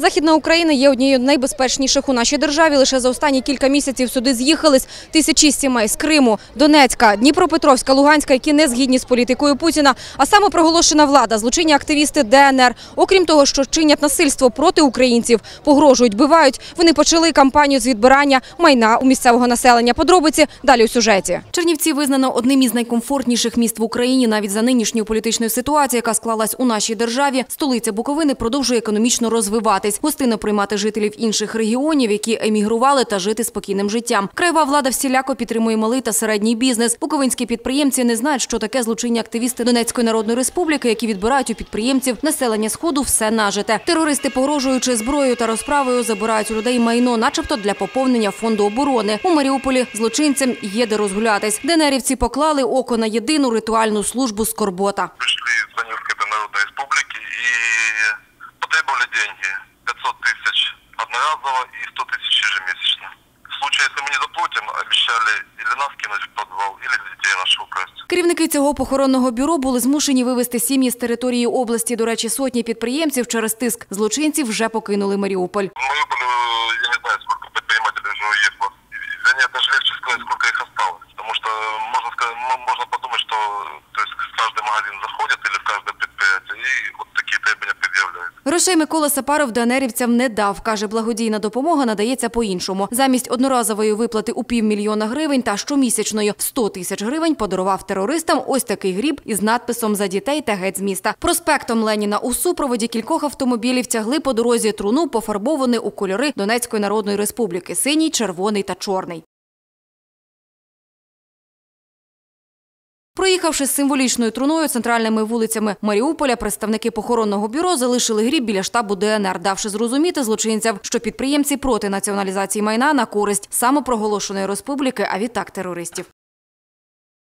Західна Україна є однією з найбезпечніших у нашій державі. Лише за останні кілька місяців сюди з'їхались тисячі сімей з Криму, Донецька, Дніпропетровська, Луганська, які не згідні з політикою Путіна. А саме проголошена влада, злочинні активісти ДНР. Окрім того, що чинять насильство проти українців, погрожують, бивають. Вони почали кампанію з відбирання майна у місцевого населення. Подробиці далі у сюжеті. Чернівці визнано одним із найкомфортніших міст в Україні навіть за нинішньою політичною ситуацією, яка склалась у нашій державі. Столиця Буковини продовжує економічно розвиватись, гостинно приймати жителів інших регіонів, які емігрували та жити спокійним життям. Краєва влада всіляко підтримує малий та середній бізнес. Буковинські підприємці не знають, що таке злочинні активісти Донецької народної республіки, які відбирають у підприємців населення сходу все нажите. Терористи, погрожуючи зброєю та розправою, забирають у людей майно, начебто для поповнення фонду оборони. У Маріуполі злочинцям є де розгулятись. ДНРівці поклали око на єдину ритуальну службу скорбота. пришли из Донецкой Народной Республики и потребовали деньги. 500 тысяч одноразово и 100 тысяч ежемесячно. В случае, если мы не заплатим, обещали или нас кинуть в подвал, или детей наших украсть. Керівники цього похоронного бюро були змушені вивезти сім'ї з території області. До речі, сотні підприємців через тиск злочинців вже покинули Маріуполь. В Мариуполе, э, я не знаю, сколько предпринимателей уже уехало. Вернее, даже легче сказать, сколько их осталось. Потому что можно, сказать, м- можно подумать, что то есть, в каждый магазин заходят Грошей Микола Сапаров ДНРівцям не дав. Каже, благодійна допомога надається по-іншому. Замість одноразової виплати у півмільйона гривень та щомісячної в 100 тисяч гривень подарував терористам ось такий гріб із надписом «За дітей та геть з міста». Проспектом Леніна у супроводі кількох автомобілів тягли по дорозі труну, пофарбований у кольори Донецької Народної Республіки – синій, червоний та чорний. Проїхавши з символічною труною центральними вулицями Маріуполя, представники похоронного бюро залишили гріб біля штабу ДНР, давши зрозуміти злочинцям, що підприємці проти націоналізації майна на користь самопроголошеної республіки, а відтак терористів.